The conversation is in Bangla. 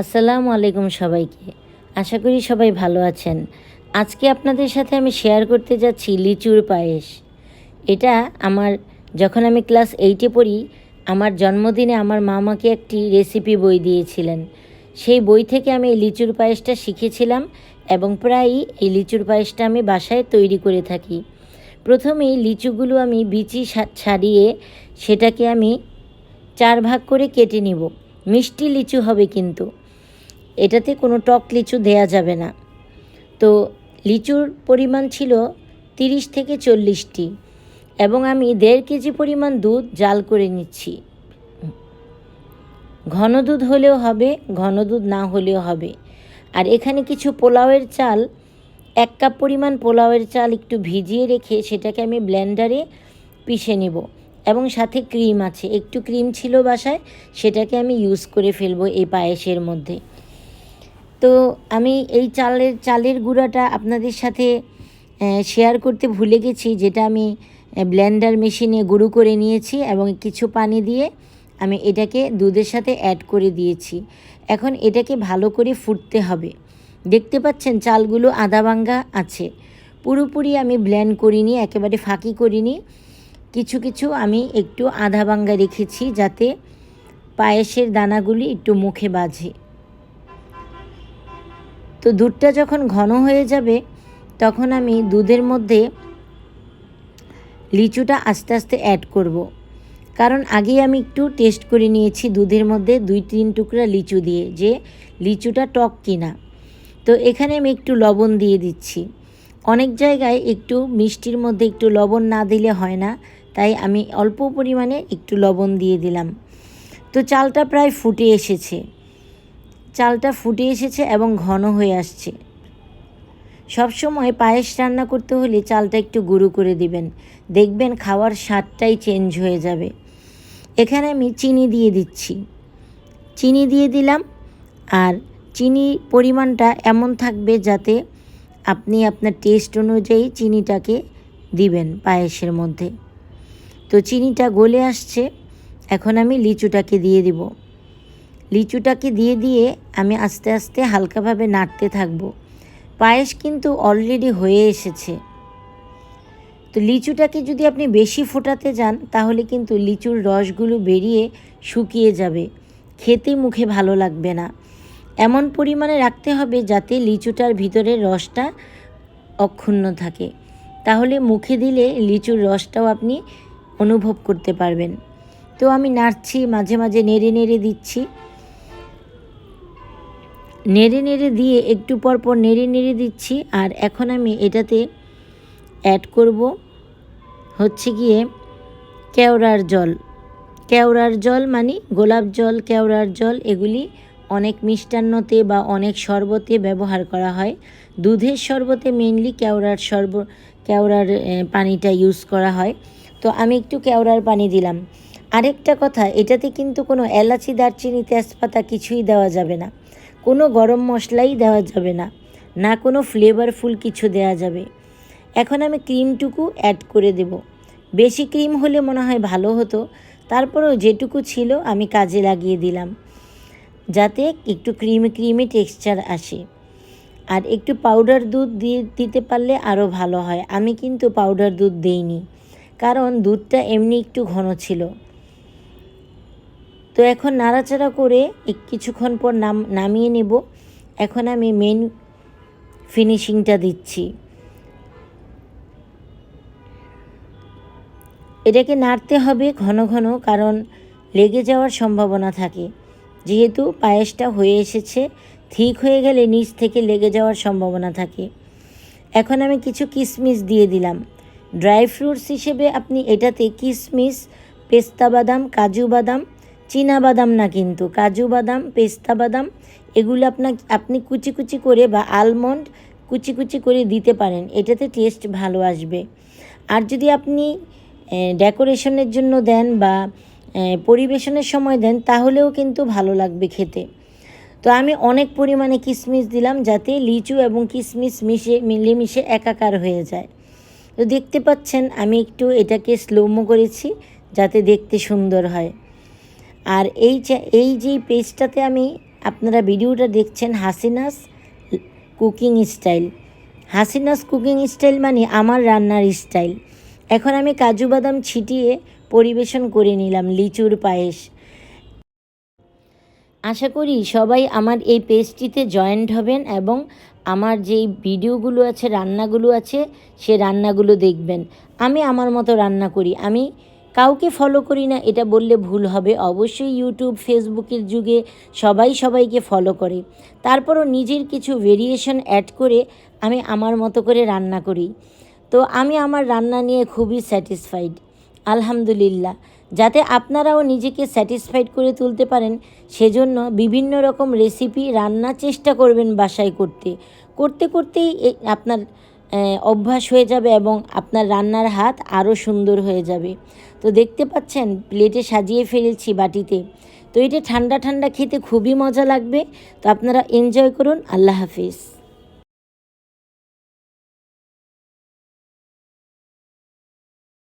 আসসালামু আলাইকুম সবাইকে। আশা করি সবাই ভালো আছেন। আজকে আপনাদের সাথে আমি শেয়ার করতে যাচ্ছি লিচুর পায়েস। এটা আমার, যখন আমি ক্লাস এইটে পড়ি, আমার জন্মদিনে আমার মা আমাকে একটি রেসিপি বই দিয়েছিলেন। সেই বই থেকে আমি এই লিচুর পায়েসটা শিখেছিলাম এবং প্রায়ই এই লিচুর পায়েসটা আমি বাসায় তৈরি করে থাকি। প্রথমেই লিচুগুলো আমি বিচি ছাড়িয়ে সেটাকে আমি চার ভাগ করে কেটে নিব। মিষ্টি লিচু হবে কিন্তু। এটাতে কোনো টক লিচু দেয়া যাবে না। তো লিচুর পরিমাণ ছিল তিরিশ থেকে চল্লিশটি এবং আমি দেড় কেজি পরিমাণ দুধ জাল করে নিচ্ছি। ঘন দুধ হলেও হবে, ঘন দুধ না হলেও হবে। আর এখানে কিছু পোলাওয়ের চাল, এক কাপ পরিমাণ পোলাওয়ের চাল একটু ভিজিয়ে রেখে সেটাকে আমি ব্লেন্ডারে পিষে নেব এবং সাথে ক্রিম আছে। একটু ক্রিম ছিল বাসায়, সেটাকে আমি ইউজ করে ফেলব এই পায়েসের মধ্যে। তো আমি এই চালের চালের গুঁড়াটা আপনাদের সাথে শেয়ার করতে ভুলে গেছি, যেটা আমি ব্লেন্ডার মেশিনে গুঁড়ো করে নিয়েছি এবং কিছু পানি দিয়ে আমি এটাকে দুধের সাথে অ্যাড করে দিয়েছি। এখন এটাকে ভালো করে ফুটতে হবে। দেখতে পাচ্ছেন চালগুলো আদা ভাঙ্গা আছে। পুরোপুরি আমি ব্ল্যান্ড করিনি, একেবারে ফাঁকি করিনি। কিছু কিছু আমি একটু আধা ভাঙ্গা রেখেছি যাতে পায়েসের দানাগুলি একটু মুখে বাজে। তো দুধটা যখন ঘন হয়ে যাবে, তখন আমি দুধের মধ্যে লিচুটা আস্তে আস্তে অ্যাড করব। কারণ আগেই আমি একটু টেস্ট করে নিয়েছি দুধের মধ্যে দুই তিন টুকরা লিচু দিয়ে, যে লিচুটা টক কিনা। তো এখানে আমি একটু লবণ দিয়ে দিচ্ছি। অনেক জায়গায় একটু মিষ্টির মধ্যে একটু লবণ না দিলে হয় না, তাই আমি অল্প পরিমাণে একটু লবণ দিয়ে দিলাম। তো চালটা প্রায় ফুটে এসেছে। চালটা ফুটে এসেছে এবং ঘন হয়ে আসছে। সবসময় পায়েস রান্না করতে হলে চালটা একটু গুঁড়ো করে দিবেন। দেখবেন খাওয়ার স্বাদটাই চেঞ্জ হয়ে যাবে। এখানে আমি চিনি দিয়ে দিচ্ছি। চিনি দিয়ে দিলাম আর চিনি পরিমাণটা এমন থাকবে যাতে আপনি আপনার টেস্ট অনুযায়ী চিনিটাকে দিবেন পায়েসের মধ্যে। তো চিনিটা গলে আসছে। এখন আমি লিচুটাকে দিয়ে দিব। লিচুটাকে দিয়ে দিয়ে আমি আস্তে আস্তে হালকাভাবে নাড়তে থাকব। পায়েস কিন্তু অলরেডি হয়ে এসেছে। তো লিচুটাকে যদি আপনি বেশি ফোটাতে যান, তাহলে কিন্তু লিচুর রসগুলো বেরিয়ে শুকিয়ে যাবে। খেতে মুখে ভালো লাগবে না। এমন পরিমাণে রাখতে হবে যাতে লিচুটার ভিতরের রসটা অক্ষুণ্ণ থাকে। তাহলে মুখে দিলে লিচুর রসটাও আপনি অনুভব করতে পারবেন। তো আমি নাড়ছি, মাঝে মাঝে নেড়ে নেড়ে দিচ্ছি। নেড়ে নেড়ে দিয়ে একটু পর পর নেড়ে নেড়ে দিচ্ছি। আর এখন আমি এটাতে অ্যাড করব হচ্ছে গিয়ে কেওড়ার জল। কেওড়ার জল মানে গোলাপ জল, কেওড়ার জল, এগুলি অনেক মিষ্টান্নতে বা অনেক শরবতে ব্যবহার করা হয়। দুধের শরবতে মেনলি কেওড়ার শরব, কেওড়ার পানিটা ইউজ করা হয়। তো আমি একটু কেওড়ার পানি দিলাম। আরেকটা কথা, এটাতে কিন্তু কোনো এলাচি, দারচিনি, তেজপাতা কিছুই দেওয়া যাবে না। কোনো গরম মশলাই দেওয়া যাবে না না কোনো ফ্লেভারফুল কিছু দেওয়া যাবে। এখন আমি ক্রিমটুকু অ্যাড করে দেব। বেশি ক্রিম হলে মনে হয় ভালো হতো, তারপরেও যেটুকু ছিল আমি কাজে লাগিয়ে দিলাম, যাতে একটু ক্রিমি ক্রিমি টেক্সচার আসে। আর একটু পাউডার দুধ দিয়ে দিতে পারলে আরও ভালো হয়। আমি কিন্তু পাউডার দুধ দেইনি, কারণ দুধটা এমনি একটু ঘন ছিল। তো এখন নাড়াচাড়া করে কিছুক্ষণ পর নাম, নামিয়ে নেব। এখন আমি মেন ফিনিশিংটা দিচ্ছি। এটাকে নাড়তে হবে ঘন ঘন, কারণ লেগে যাওয়ার সম্ভাবনা থাকে। যেহেতু পায়েসটা হয়ে এসেছে, ঠিক হয়ে গেলে নিচ থেকে লেগে যাওয়ার সম্ভাবনা থাকে। এখন আমি কিছু কিশমিশ দিয়ে দিলাম। ড্রাই ফ্রুটস হিসেবে আপনি এটাতে কিশমিশ পেস্তা বাদাম, কাজু বাদাম চীনা বাদাম না কিন্তু, কাজু বাদাম, পেস্তা বাদাম, এগুলো আপনার আপনি কুচি কুচি করে বা আলমন্ড কুচি কুচি করে দিতে পারেন, এটাতে টেস্ট ভালো আসবে। আর যদি আপনি ডেকোরেশনের জন্য দেন বা পরিবেশনের সময় দেন, তাহলেও কিন্তু ভালো লাগবে খেতে। তো আমি অনেক পরিমাণে কিশমিশ দিলাম যাতে লিচু এবং কিশমিশ মিশে মিলেমিশে একাকার হয়ে যায়। তো দেখতে পাচ্ছেন, আমি একটু এটাকে স্লোমো করেছি যাতে দেখতে সুন্দর হয়। আর এই এই যে পেজটাতে আমি আপনারা ভিডিওটা দেখছেন Hasina's cooking style. Hasina's cooking style মানে আমার রান্নার স্টাইল। এখন আমি কাজু বাদাম ছিটিয়ে পরিবেশন করে নিলাম লিচুর পায়েস। আশা করি সবাই আমার এই পেজটিতে জয়েন্ট হবেন এবং আমার যেই ভিডিওগুলো আছে, রান্নাগুলো আছে, সে রান্নাগুলো দেখবেন। আমি আমার মতো রান্না করি। আমি কাউকে ফলো করি না, এটা বললে ভুল হবে। অবশ্যই ইউটিউব ফেসবুকের যুগে সবাই সবাইকে ফলো করে। তারপরও নিজের কিছু ভেরিয়েশন অ্যাড করে আমি আমার মতো করে রান্না করি। তো আমি আমার রান্না নিয়ে খুবই স্যাটিসফাইড আলহামদুলিল্লাহ। যাতে আপনারাও নিজেকে স্যাটিসফাইড করে তুলতে পারেন, সেজন্য বিভিন্ন রকম রেসিপি রান্না চেষ্টা করবেন বাসায় করতে। করতে করতেই আপনার অভ্যাস হয়ে যাবে এবং আপনার রান্নার হাত আরও সুন্দর হয়ে যাবে। তো দেখতে পাচ্ছেন, প্লেটে সাজিয়ে ফেলেছি বাটিতে। তো এটা ঠান্ডা ঠান্ডা খেতে খুবই মজা লাগবে। তো আপনারা এনজয় করুন। আল্লাহ হাফিজ।